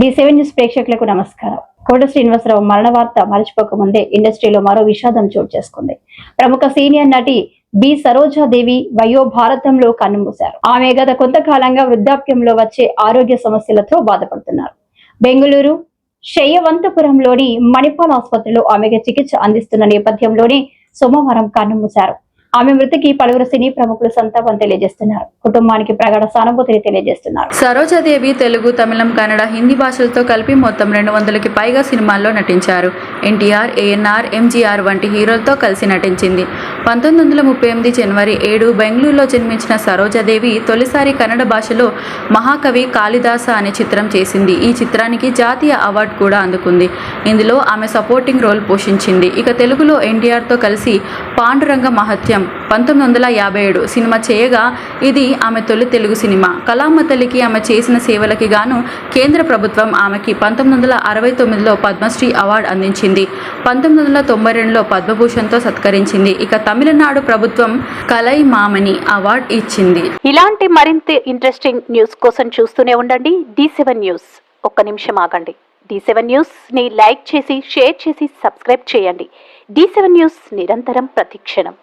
D seven news ప్రేక్షకులకు నమస్కారం. కోట శ్రీనివాసరావు మరణ వార్త మరచిపోకముందే ఇండస్ట్రీలో మరో విషాదం చోటు చేసుకుంది. ప్రముఖ సీనియర్ నటి బి సరోజాదేవి వయో భారతంలో కన్నుమూశారు. ఆమె గత కొంతకాలంగా వృద్ధాప్యంలో వచ్చే ఆరోగ్య సమస్యలతో బాధపడుతున్నారు. బెంగళూరు శయ్యవంతపురంలోని మణిపాల్ ఆసుపత్రిలో ఆమెకు చికిత్స అందిస్తున్న నేపథ్యంలోనే సోమవారం కన్నుమూశారు. ఆమె మృతికి పలువురు సినీ ప్రముఖులు సంతాపం తెలియజేస్తున్నారు. కుటుంబానికి ప్రగాఢ సానుభూతిని తెలియజేస్తున్నారు. సరోజాదేవి తెలుగు తమిళం కన్నడ హిందీ భాషలతో కలిపి మొత్తం రెండు వందలకి పైగా సినిమాల్లో నటించారు. ఎన్టీఆర్ ఏఎన్ఆర్ ఎంజీఆర్ వంటి హీరోలతో కలిసి నటించింది. పంతొమ్మిది వందల ముప్పై ఎనిమిది జనవరి ఏడు బెంగళూరులో జన్మించిన సరోజాదేవి తొలిసారి కన్నడ భాషలో మహాకవి కాళిదాస అనే చిత్రం చేసింది. ఈ చిత్రానికి జాతీయ అవార్డు కూడా అందుకుంది. ఇందులో ఆమె సపోర్టింగ్ రోల్ పోషించింది. ఇక తెలుగులో ఎన్టీఆర్తో కలిసి పాండురంగ మహత్యం పంతొమ్మిది వందల యాభై ఏడు సినిమా చేయగా ఇది ఆమె తొలి తెలుగు సినిమా. కలామ తల్లికి ఆమె చేసిన సేవలకి గాను కేంద్ర ప్రభుత్వం ఆమెకి పంతొమ్మిది వందల అరవై తొమ్మిదిలో పద్మశ్రీ అవార్డు అందించింది. పంతొమ్మిది వందల తొంభై రెండులో పద్మభూషణ్తో సత్కరించింది. ఇక తమిళనాడు ప్రభుత్వం కలై మామని అవార్డు ఇచ్చింది. ఇలాంటి మరింత ఇంట్రెస్టింగ్ న్యూస్ కోసం చూస్తూనే ఉండండి. D seven news. ఒక్క నిమిషం ఆగండి. డి సెవెన్ న్యూస్ని లైక్ చేసి షేర్ చేసి సబ్స్క్రైబ్ చేయండి. డి సెవెన్ న్యూస్ నిరంతరం ప్రతిక్షణం